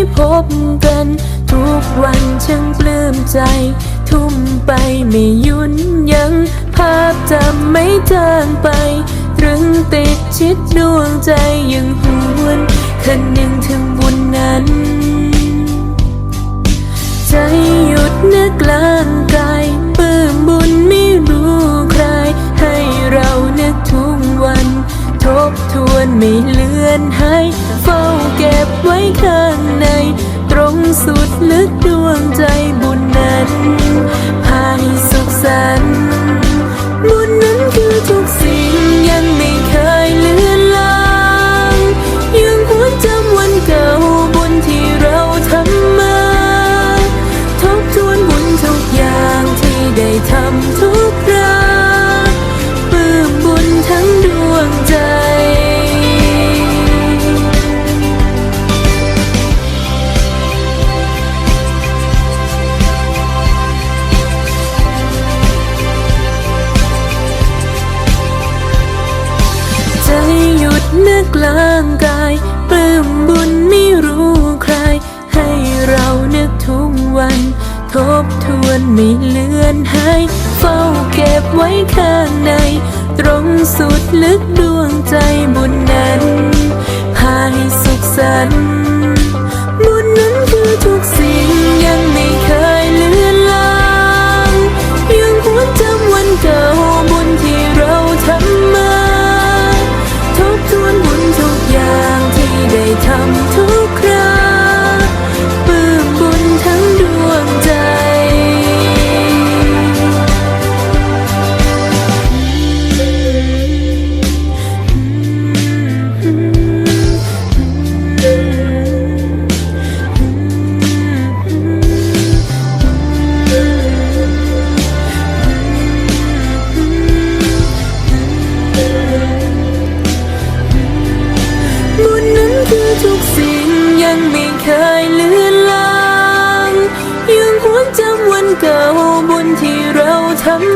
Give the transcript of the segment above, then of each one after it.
พาให้พบกัน ทุกวันช่างปลื้มใจ ทุ่มไปไม่ยุนยัง ภาพจำไม่จางไป ตรึงติดชิดดวงใจยังหวนคันหนึ่งถึงบุญนั้น ใจหยุดนึกลางกายปื้มบุญไม่รู้ใคร ให้เรานึกทุกวัน ทบทวนไม่เลือนให ข้างใน ตรงสุดลึกดวงใจ เลือนหาย เฝ้าเก็บไว้ข้างใน ตรงสุดลึกดวงใจบุญนั้นพาให้สุขสันต์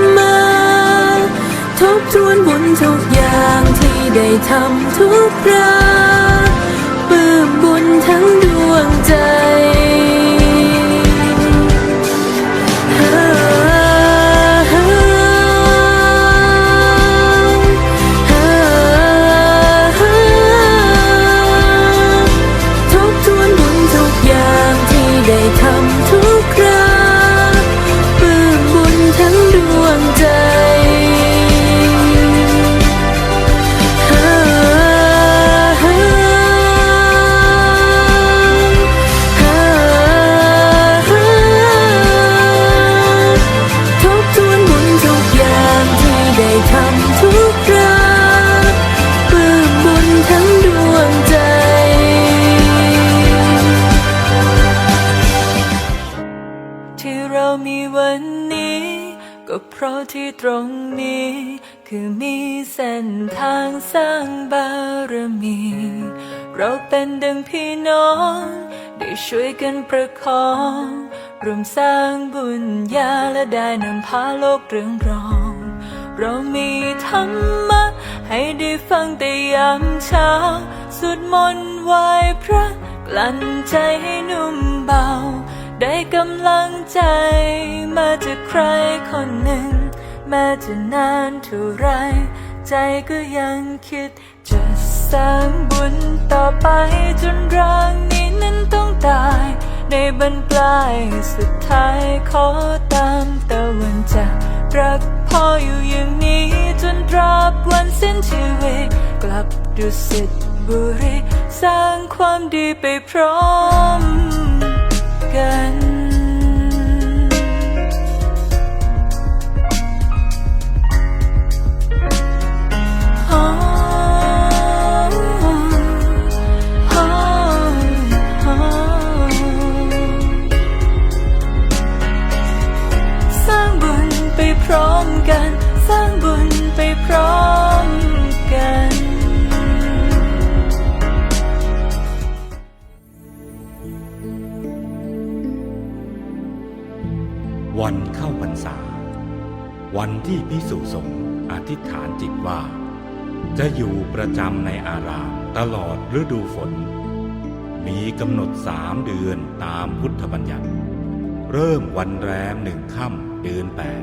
ำมา ทบทวนบุญทุกอย่างที่ได้ทำทุกคราปลื้มบุญทั้งดวงใจ ราะที่ตรงนี้ คือมีเส้นทางสร้างบารมี เราเป็นดังพี่น้อง ได้ช่วยกันประคองรวมสร้างบุญญาและได้นำพาโลกเรืองรอง เรามีธรรมะ ให้ได้ฟังแต่ยามเช้าสวดมนต์ไหว้พระกลั่นใจให้นุ่มเบา ได้กำลังใจมาจากใครคนหนึ่ง ม้จะนานเท่าไร ใจก็ยังคิด จะสร้างบุญต่อไปจนร่างนี้นั้นต้องตาย ในบรรปลายสุดท้ายขอตามตะวันจากรักพ่ออยู่อย่างนี้จนตราบวันสิ้นชีวิต กลับดุสิตบุรี สร้างความดีไปพร้อมกัน ไปพร้อมกัน สร้างบุญไปพร้อมกันวันเข้าพรรษา วันที่พิสุสงฆ์อธิษฐานจิตว่า จะอยู่ประจำในอารามตลอดฤดูฝน มีกำหนดสามเดือนตามพุทธบัญญัติ เริ่มวันแรมหนึ่งค่ำเดือนแปด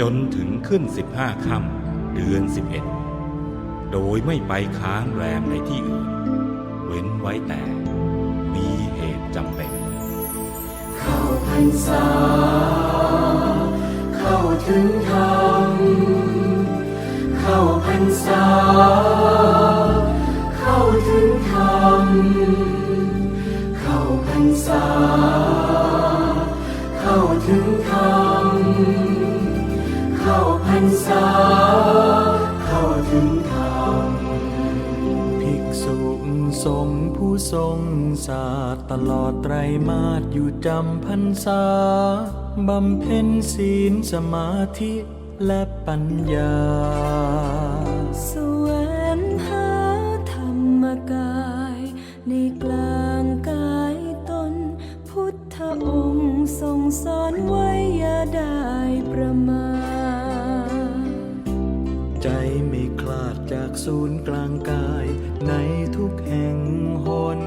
จนถึงขึ้นสิบห้าค่ำเดือนสิบเอ็ดโดยไม่ไปค้างแรมในที่อื่น เว้นไว้แต่มีเหตุจำเป็น เข้าพรรษา เข้าถึงธรรมเข้าพรรษา เข้าถึงธรรมเข้าพรรษา ษา เข้าถึงธรรมภิกษุสงฆ์ผู้ทรงศาสตร์ตลอดไตรมาสอยู่จำพรรษา บำเพ็ญศีลสมาธิและปัญญา สวงหาธรรมกาย ในกลางกายตน พุทธองค์ทรงสอนไว้อย่าได้ประมาท ศูนย์กลางกายในทุกแห่งหน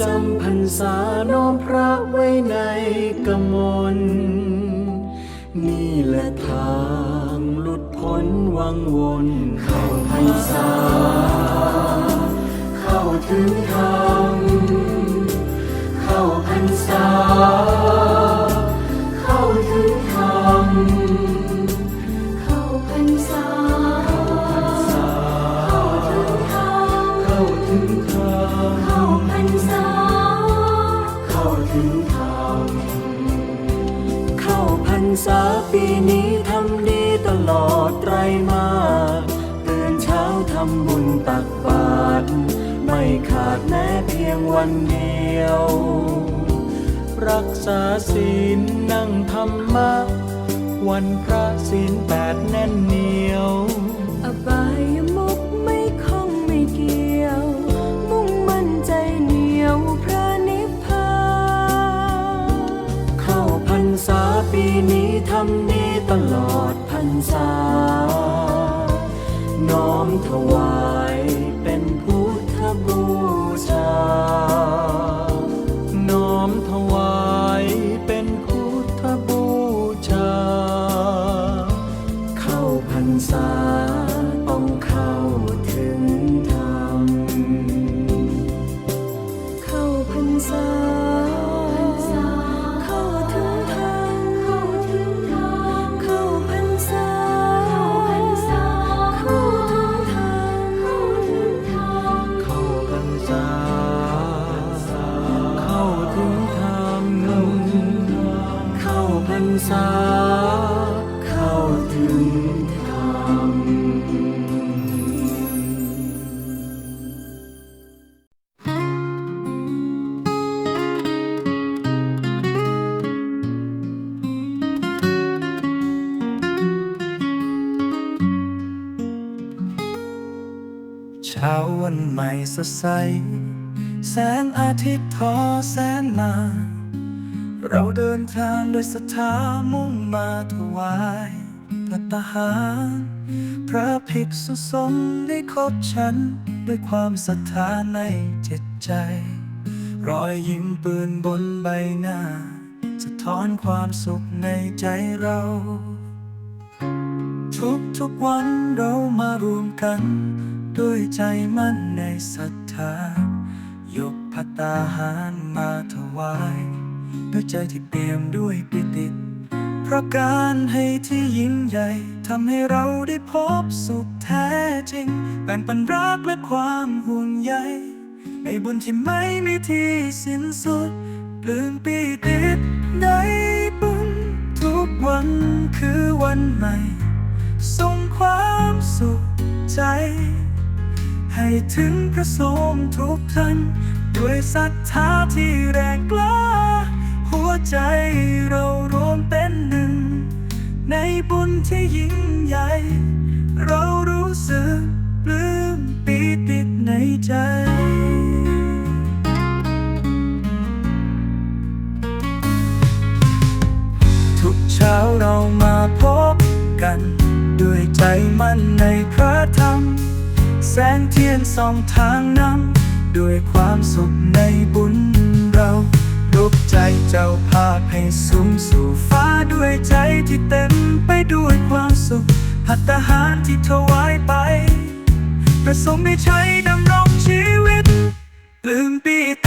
จำพรรษาน้อมพระไว้ในกมลนี่แหละทางหลุดพ้นวังวนเข้าพรรษา เข้าถึงธรรมเข้าพรรษา ษาปีนี้ทำดีตลอดไตรมาสตื่นเช้าทำบุญตักบาตรไม่ขาดแม้เพียงวันเดียว รักษาศีลนั่งธรรมะ วันพระศีลแปดแน่นเหนียวอบายม นี้ทำดีตลอดพรรษา น้อมถวาย ช้าวันใหม่สดใส แสงอาทิตย์ทอแสนมาเราเดินทางโดยศรัทธามุ่งมาถวายพระตาหาร พระภิกษุสงฆ์ได้คบฉัน ด้วยความศรัทธาในจิตใจ รอยยิ้มปืนบนใบหน้า สะท้อนความสุขในใจเราทุกทุกวันเรามารวมกัน ด้วยใจมั่นในศรัทธายกพัตตาหารมาถวาย ด้วยใจที่เปี่ยมด้วยปิติ เพราะการให้ที่ยิ่งใหญ่ทำให้เราได้พบสุขแท้จริง แบ่งปันรักและความห่วงใยในบุญที่ไม่มีที่สิ้นสุดปลื้มปีติดได้บุญทุกวันคือวันใหม่ส่งความสุขใจ ให้ถึงพระสงฆ์ทุกท่าน ด้วยศรัทธาที่แรงกล้า หัวใจเรารวมเป็นหนึ่ง ในบุญที่ยิ่งใหญ่ เรารู้สึกปลื้มปีติดในใจทุกเช้าเรามาพบกัน ด้วยใจมั่นในพระธรรม งเทียนส่องทางนำด้วยความสุขในบุญเราลุกใจเจ้าพาให้สูงสู่ฟ้าด้วยใจที่เต็มไปด้วยความสุขพัตหารที่ถวายไป ประสงค์ได้ใช้ดำรงชีวิตลืมปีเต